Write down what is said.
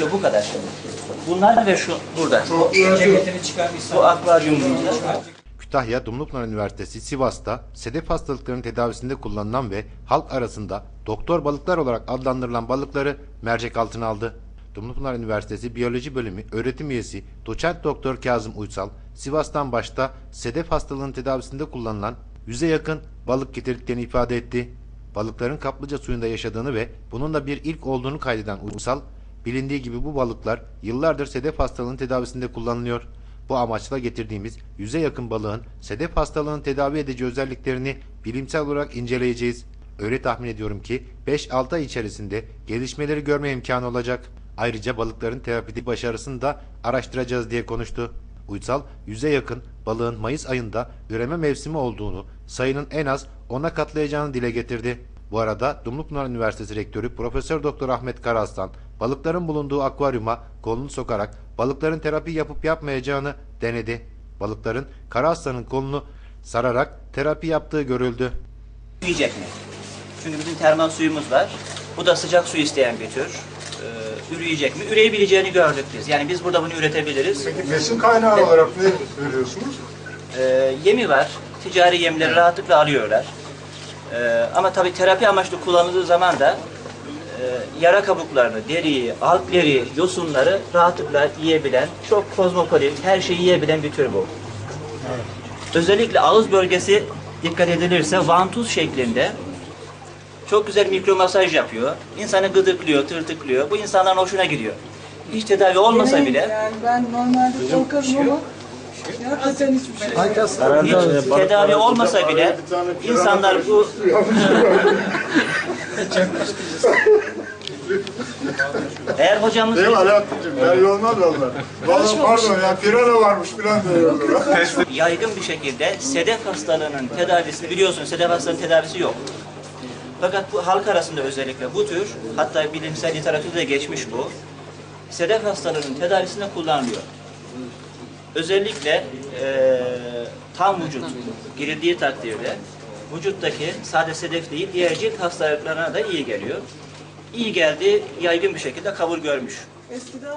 Yok bu kadar şimdi. Bunlar ve şu burada. Ceketini çıkarmışsa. Bu akvaryum bunlar. Kütahya Dumlupınar Üniversitesi Sivas'ta sedef hastalıklarının tedavisinde kullanılan ve halk arasında doktor balıklar olarak adlandırılan balıkları mercek altına aldı. Dumlupınar Üniversitesi Biyoloji Bölümü öğretim üyesi doçent doktor Kazım Uysal, Sivas'tan başta sedef hastalığının tedavisinde kullanılan yüze yakın balık getirdiklerini ifade etti. Balıkların kaplıca suyunda yaşadığını ve bunun da bir ilk olduğunu kaydeden Uysal, bilindiği gibi bu balıklar yıllardır sedef hastalığının tedavisinde kullanılıyor. Bu amaçla getirdiğimiz yüze yakın balığın sedef hastalığının tedavi edici özelliklerini bilimsel olarak inceleyeceğiz. Öyle tahmin ediyorum ki 5-6 ay içerisinde gelişmeleri görme imkanı olacak. Ayrıca balıkların terapide başarısını da araştıracağız diye konuştu. Uysal, yüze yakın balığın Mayıs ayında üreme mevsimi olduğunu, sayının en az 10'a katlayacağını dile getirdi. Bu arada Dumlupınar Üniversitesi Rektörü Profesör Doktor Ahmet Karaslan, balıkların bulunduğu akvaryuma kolunu sokarak balıkların terapi yapıp yapmayacağını denedi. Balıkların Karaslan'ın kolunu sararak terapi yaptığı görüldü. Yiyecek mi? Çünkü bizim termal suyumuz var. Bu da sıcak su isteyen bir tür. Ee, üreyecek mi? Üreyebileceğini gördük biz. Yani biz burada bunu üretebiliriz. Peki besin kaynağı olarak ne veriyorsunuz? Ee, yemi var. Ticari yemleri rahatlıkla alıyorlar. Ee, ama tabii terapi amaçlı kullanıldığı zaman da e, yara kabuklarını, deriyi, algleri, yosunları rahatlıkla yiyebilen, çok kozmopolit, her şeyi yiyebilen bir tür bu. Özellikle ağız bölgesi dikkat edilirse vantuz şeklinde çok güzel mikromasaj yapıyor. İnsanı gıdıklıyor, tırtıklıyor. Bu insanların hoşuna gidiyor. Hiç tedavi olmasa bile Yani ben normalde korkarım ama hakikaten hiçbir şey hiç tedavi olmasa bile insanlar bu eğer hocamız Değil mi Alaaddin'cim? Belli olmaz. Valla pardon ya pirana varmış filan diyorlar. yaygın bir şekilde sedef hastalığının tedavisini biliyorsunuz sedef hastalığının tedavisi yok. Fakat bu halk arasında özellikle bu tür hatta bilimsel literatürde de geçmiş bu. Sedef hastalığının tedavisinde kullanılıyor. Özellikle eee, tam vücut girildiği takdirde vücuttaki sade sedef değil diğer cilt hastalıklarına da iyi geliyor. İyi geldi, yaygın bir şekilde kabul görmüş. Eskiden